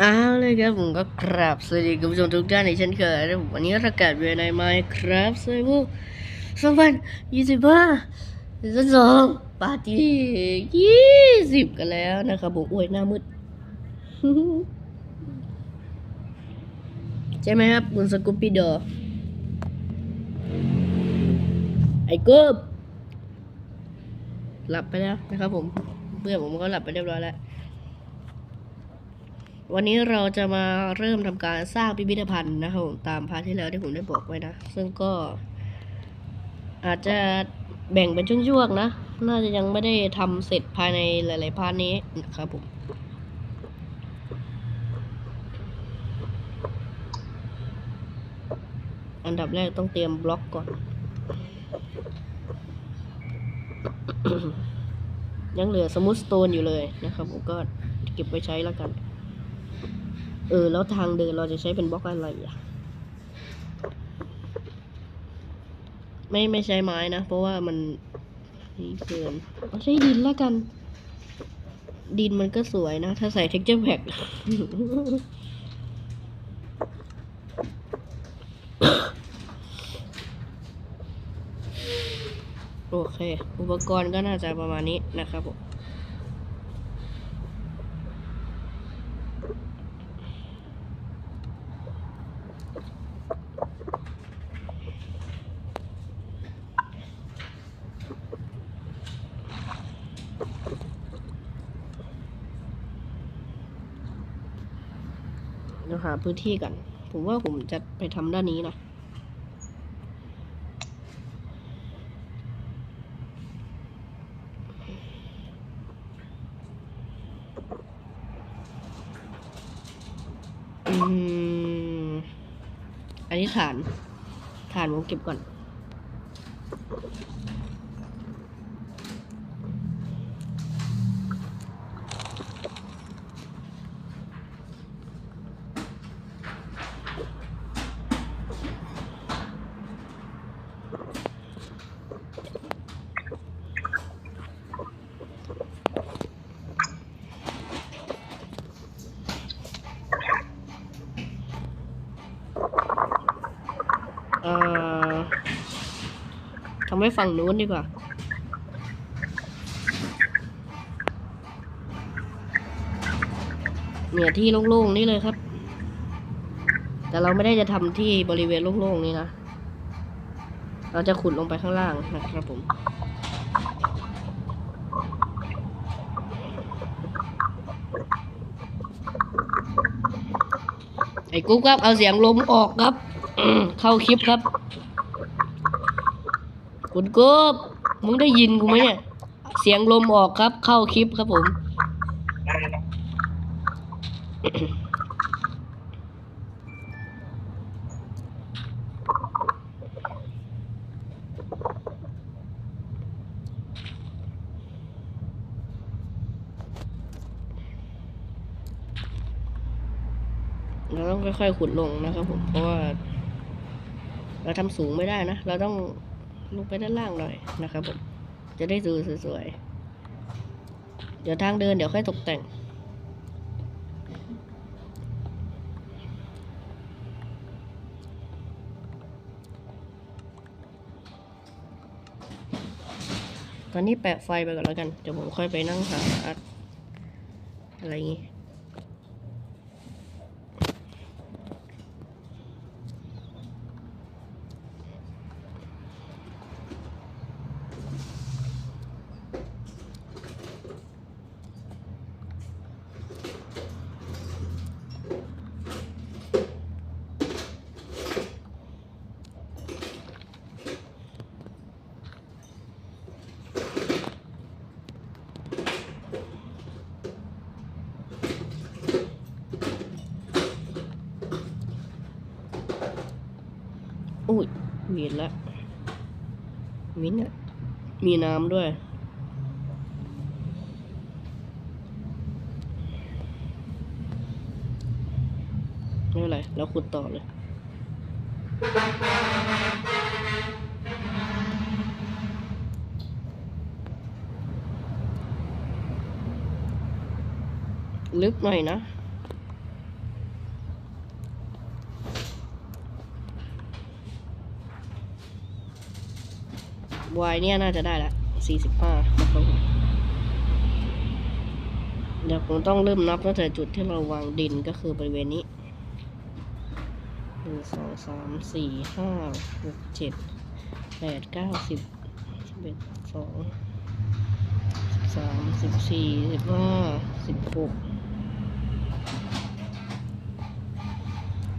เอาเลยครับผมก็กราบสวัสดีคุณผู้ชมทุกท่านในเช่นเคยนะผมวันนี้ประกาศเวลาในไมค์ครับเซเวอร์สองพันยี่สิบห้าซีซั่นสองปาร์ตี้ยี่สิบกันแล้วนะครับผมอ้ยหน้ามืด ใช่ไหมครับ คุณสกูปปี้ดอไอ้กบหลับไปแล้วนะครับผม เพื่อนผมก็หลับไปเรียบร้อยแล้ว วันนี้เราจะมาเริ่มทำการสร้างพิพิธภัณฑ์นะครับผมตามพาร์ทที่แล้วที่ผมได้บอกไว้นะ ซึ่งก็อาจจะแบ่งเป็นช่วงๆนะ น่าจะยังไม่ได้ทำเสร็จภายในหลายๆพาร์ทนี้นะครับผมอันดับแรกต้องเตรียมบล็อกก่อน ยังเหลือสมูทสโตนอยู่เลยนะครับผมก็เก็บไว้ใช้แล้วกัน เออ แล้วทางเดินเราจะใช้เป็นบล็อกอะไรอะ ไม่ไม่ใช้ไม้นะ เพราะว่ามันนี่เกินเอาใช้ดินแล้วกัน ดินมันก็สวยนะ ถ้าใส่ texture pack โอเค อุปกรณ์ก็น่าจะประมาณนี้นะครับผม เดี๋ยวหาพื้นที่กัน ผมว่าผมจะไปทำด้านนี้นะอืมอันนี้ฐาน ฐานผมเก็บก่อน เอ่อทำให้ฝั่งนู้นดีกว่า เนี่ยที่โล่งๆนี่เลยครับ แต่เราไม่ได้จะทำที่บริเวณโล่งๆนี่นะ เราจะขุดลงไปข้างล่างนะครับผมไอ้กุ๊กครับ เอาเสียงลมออกครับ เข้าคลิปครับ คุณกุ๊บมึงได้ยินกูไหมเนี่ย เสียงลมออกครับ เข้าคลิปครับผม เราต้องค่อยๆขุดลงนะครับผม เพราะว่า เราทำสูงไม่ได้นะ เราต้อง ลงไปด้านล่างหน่อยนะครับผมจะได้ดูสวยๆ เดี๋ยวทางเดินเดี๋ยวค่อยตกแต่ง ตอนนี้แปะไฟไปก่อนแล้วกัน เดี๋ยวผมค่อยไปนั่งหาอะไรอย่างงี้ อุ้ยมีแล้วมีเนี่ยมีน้ำด้วย ไม่เป็นไร แล้วขุดต่อเลยลึกหน่อยนะ y เนี่ยน่าจะได้ละสี่สิบห้านะครับผมเดี๋ยวผมต้องเริ่มนับตั้งแต่จุดที่เราวางดินก็คือบริเวณนี้หนึ่งสองสามสี่ห้าหกเจ็ดแปดเก้าสิบสิบเอ็ดสองสิบสามสิบสี่สิบห้าสิบหก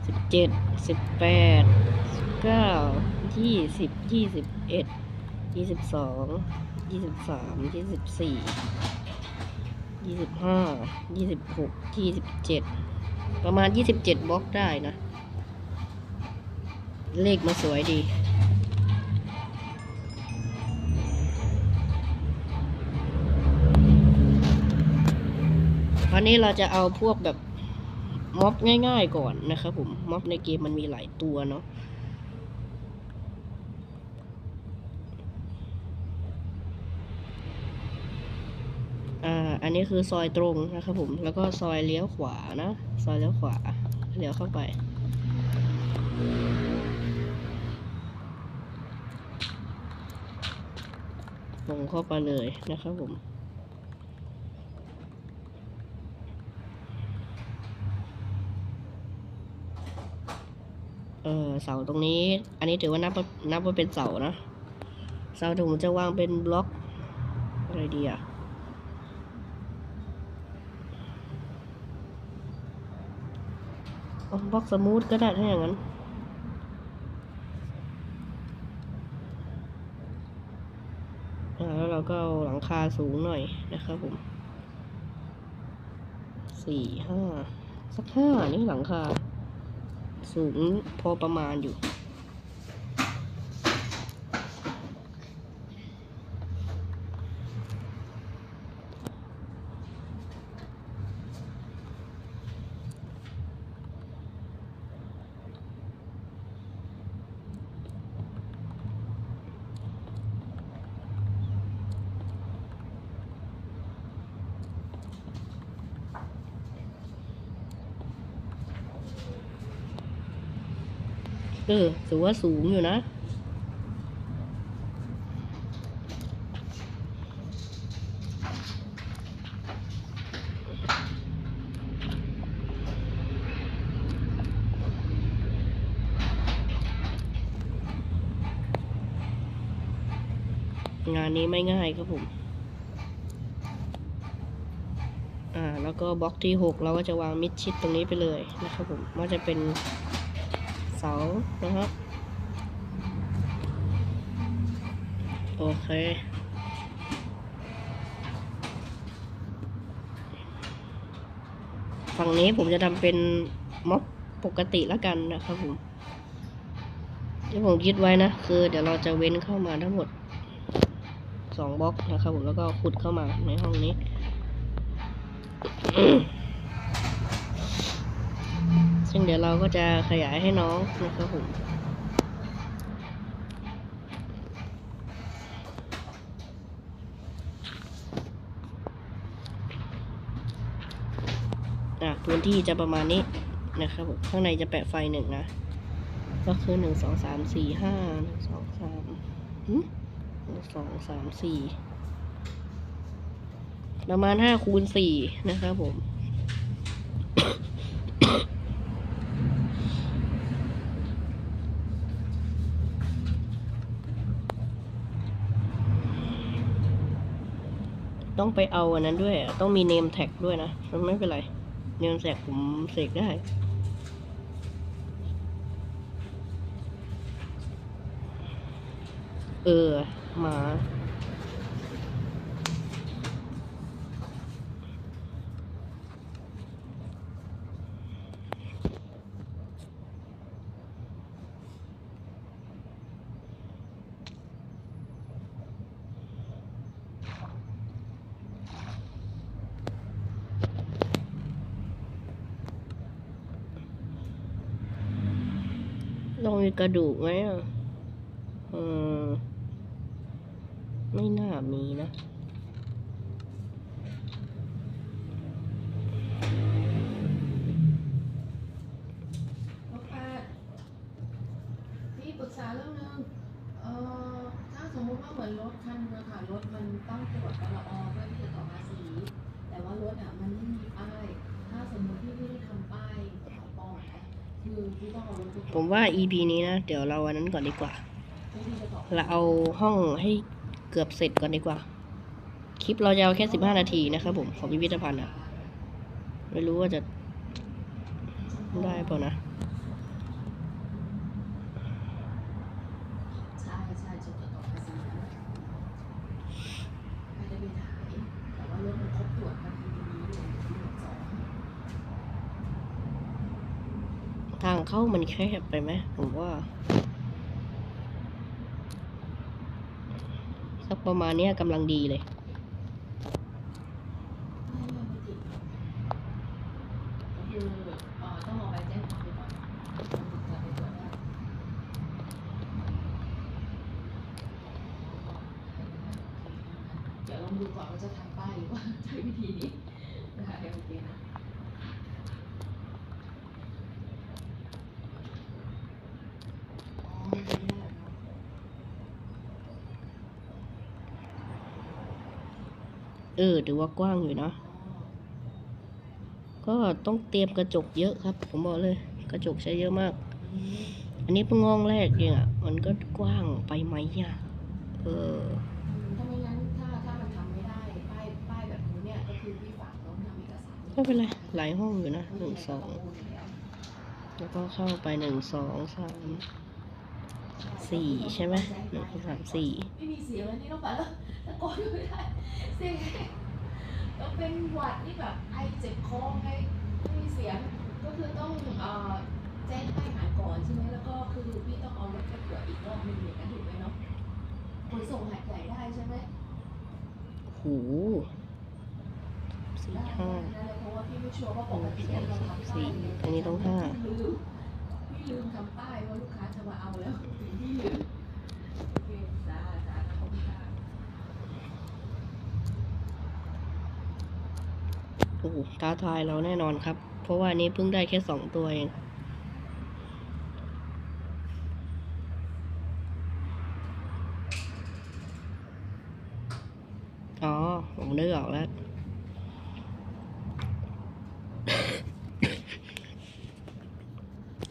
สิบเจ็ดสิบแปดสิบเก้ายี่สิบยี่สิบเอ็ด ยี่สิบสองยี่สิบสามยี่สิบสี่ยี่สิบห้ายี่สิบหกยี่สิบเจ็ดประมาณยี่สิบเจ็ดบล็อกได้นะ เลขมาสวยดีวันนี้เราจะเอาพวกแบบม็อบง่ายๆก่อนนะครับผมม็อบในเกมมันมีหลายตัวเนาะ อันนี้คือซอยตรงนะครับผม แล้วก็ซอยเลี้ยวขวานะ ซอยเลี้ยวขวา เลี้ยวเข้าไปลงเข้าไปเลยนะครับผมเออเสาตรงนี้ อันนี้ถือว่านับว่านับว่าเป็นเสานะ เสาถึงจะวางเป็นบล็อกอะไรดีอะ เอาบล็อกสมูทก็ได้ถ้าอย่างนั้น แล้วเราก็เอาหลังคาสูงหน่อยนะครับผมสี่ห้าสักห้านี่หลังคา สูงพอประมาณอยู่ เออถือว่าสูงอยู่นะ งานนี้ไม่ง่ายครับผม อ่า แล้วก็บล็อกที่หกเราก็จะวางมิดชิดตรงนี้ไปเลยนะครับผมว่าจะเป็น เสานะครับโอเคฝั่งนี้ผมจะทำเป็นม็อบปกติแล้วกันนะครับผมที่ผมคิดไว้นะคือ เดี๋ยวเราจะเว้นเข้ามาทั้งหมดสองบล็อกนะครับผมแล้วก็ขุดเข้ามาในห้องนี้ ซึ่งเดี๋ยวเราก็จะขยายให้น้องนะครับผมอะพื้นที่จะประมาณนี้นะครับผมข้างในจะแปะไฟหนึ่งนะ ก็คือหนึ่งสองสามสี่ห้าหนึ่งสองสามหนึ่งสองสามสี่ประมาณห้าคูณสี่นะครับผม ต้องไปเอาอันนั้นด้วย ต้องมีเนมแท็กด้วยนะมันไม่เป็นไร เนมแท็กผมเสกได้ เออ มา มีกระดูกไหมอะเออไม่น่ามีนะพี่ปรึกษาเรื่องนึงเอ่อถ้าสมมติว่าเหมือนตรวจปลอเพื่อที่จละ ผมว่า EP นี้นะ เดี๋ยวเราอันนั้นก่อนดีกว่า เราเอาห้องให้เกือบเสร็จก่อนดีกว่า คลิปเราจะเอาแค่สิบห้านาทีนะครับผม ของพิพิธภัณฑ์อะไม่รู้ว่าจะได้เปล่านะ ใช่ใช่จุดต่อภาษีนะไม่ได้ไปถ่ายแต่ว่ารถมันครบตรวจมันมีนี้เลยตรวจสอง ทาง เข้ามันแคบไปไหมผมว่า สักประมาณเนี้ยกำลังดีเลย ไม่ไม่ไม่ติดก็คือเอ่อต้องเอาไปแจ้งความไปก่อนถึงจะไปตรวจได้ เดี๋ยวลองดูก่อนว่าจะทำป้ายหรือว่าใช้วิธีนี้นะคะโอเคนะอ๋อไม่ได้เนาะ เออถือว่ากว้างอยู่นะอ๋อก็ต้องเตรียมกระจกเยอะครับ ผมบอกเลย กระจกใช้เยอะมากอืมอันนี้เพิ่งงองแรกเองอะ มันก็กว้างไปไหมอะ เออถ้าไม่งั้นถ้าถ้ามันทำไม่ได้ป้ายป้ายแบบนี้เนี่ยก็คือพี่ฝากต้องทำเอกสารไม่เป็นไร หลายห้องอยู่นะหนึ่งสองแล้วแล้วก็เข้าไปหนึ่งสองสามสี่ใช่ไหมหนึ่งสองสามสี่ไม่มีเสียงแล้วนี่ต้องไปแล้วตะโกนไม่ได้เสียงต้องเป็นหวัดที่แบบไอเจ็บคอไงไม่มีเสียงก็คือต้องเอ่อแจ้งให้หายก่อนใช่ไหมแล้วก็คือพี่ต้องเอารถไปตรวจอีกรอบหนึงอย่างนั้นถูกไหมเนาะขนส่งหัดใหญ่ได้ใช่ไหมหูสี่ได้ห้าได้ได้เพราะว่าพี่ไม่ชัวร์ว่าปกติเราทำป้ายสี่อันนี้ต้องห้าพี่ลืมพี่ลืมทำป้ายว่าลูกค้าจะมาเอาแล้วพี่ลืมโอเคจ้าจ้าขอบคุณค่ะ โอ้โหท้าทายเราแน่นอนครับ เพราะว่านี้เพิ่งได้แค่สองตัวเองอ๋อ ผมนึกออกแล้ว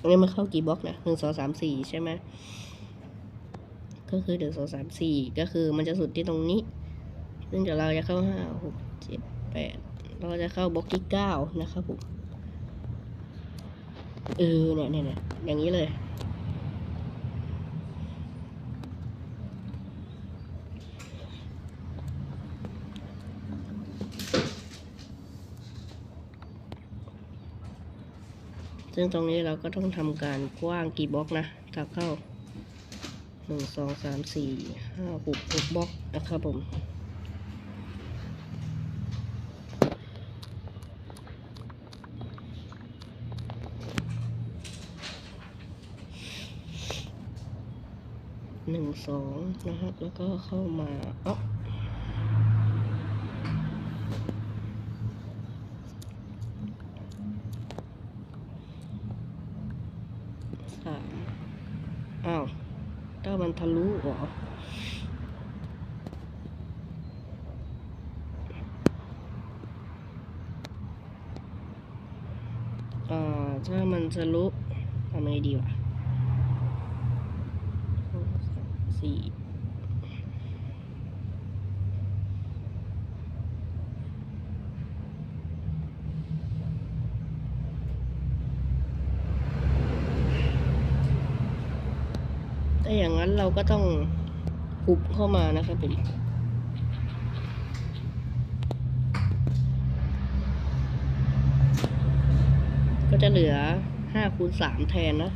อันนี้มันเข้ากี่บล็อกนะหนึ่งสองสามสี่ใช่ไหม ก็คือหนึ่งสองสามสี่ก็คือมันจะสุดที่ตรงนี้ ซึ่งเดี๋ยวเราจะเข้าห้าหกเจ็ดแปด เราจะเข้าบล็อกที่เก้านะครับผม เออเนี่ยเนี่ยเนี่ยอย่างนี้เลยซึ่งตรงนี้เราก็ต้องทำการกว้างกี่บล็อกนะถ้าเข้าหนึ่งสองสามสี่ห้าหกหกบล็อกนะครับผม สองนะครับแล้วก็เข้ามาอ๊อสามอ้าวถ้ามันทะลุเหรออ่าถ้ามันทะลุทำไงดีวะ สองสาม สี่ถ้าอย่างนั้นเราก็ต้องหุบเข้ามานะครับผมก็จะเหลือห้าคูณสามแทนนะ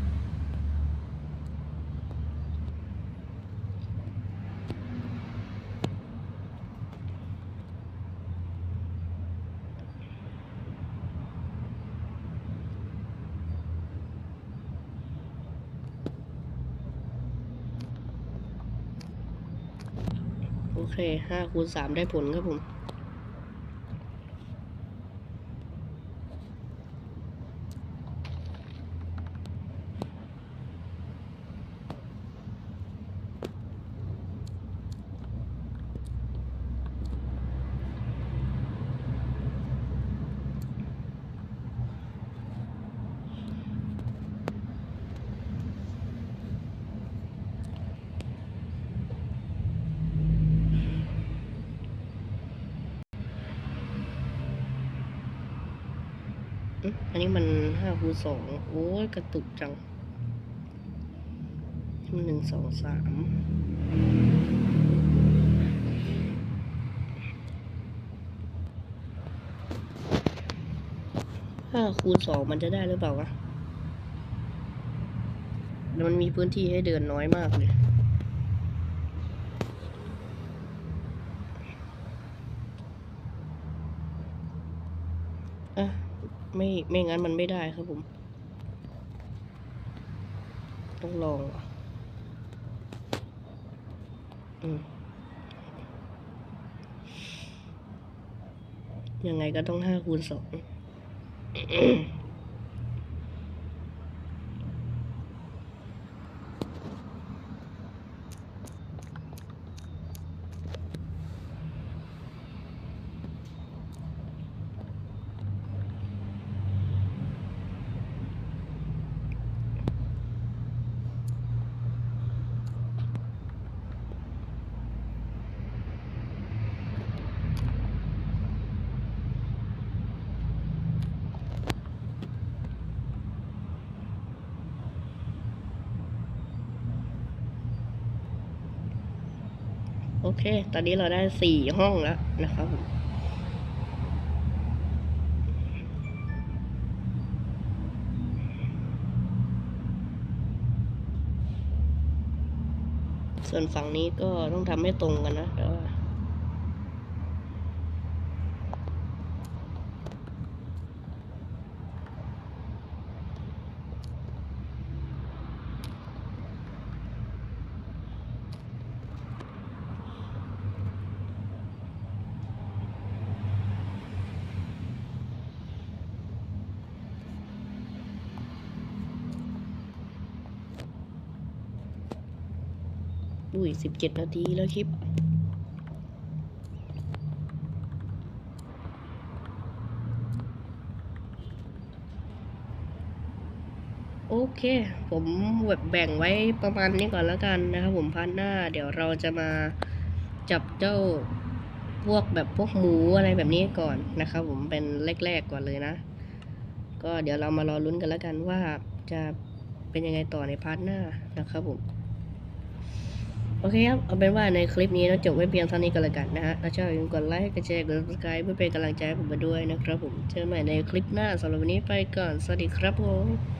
โอเคห้าคูณสามได้ผลครับผม อันนี้มันห้าคูณสองโอ้ยกระตุกจังหนึ่งสองสามห้าคูณสองมันจะได้หรือเปล่าวะ มันมีพื้นที่ให้เดินน้อยมากเลย อะ ไม่ไม่งั้นมันไม่ได้ครับผม ต้องลองอะอืมยังไงก็ต้องห้าคูณสอง โอ เค ตอนนี้เราได้สี่ห้องแล้วนะครับผมส่วนฝั่งนี้ก็ต้องทำให้ตรงกันนะแต่ว่า อุ้ยสิบเจ็ดนาทีแล้วคลิป โอเค ผมแบบแบ่งไว้ประมาณนี้ก่อนแล้วกันนะครับผมพาร์ทหน้า เดี๋ยวเราจะมาจับเจ้าพวกแบบพวกหมูอะไรแบบนี้ก่อนนะครับผมเป็นแรกๆก่อนเลยนะ ก็เดี๋ยวเรามารอลุ้นกันแล้วกันว่าจะเป็นยังไงต่อในพาร์ทหน้านะครับผม โอเคครับ เอาเป็นว่าในคลิปนี้เราจบไว้เพียงเท่านี้ก็แล้วกันนะฮะถ้าชอบอย่าลืมกดไลค์กดแชร์กด subscribe เพื่อเป็นกำลังใจให้ผมมาด้วยนะครับผมเจอกันใหม่ในคลิปหน้าสำหรับวันนี้ไปก่อน สวัสดีครับผม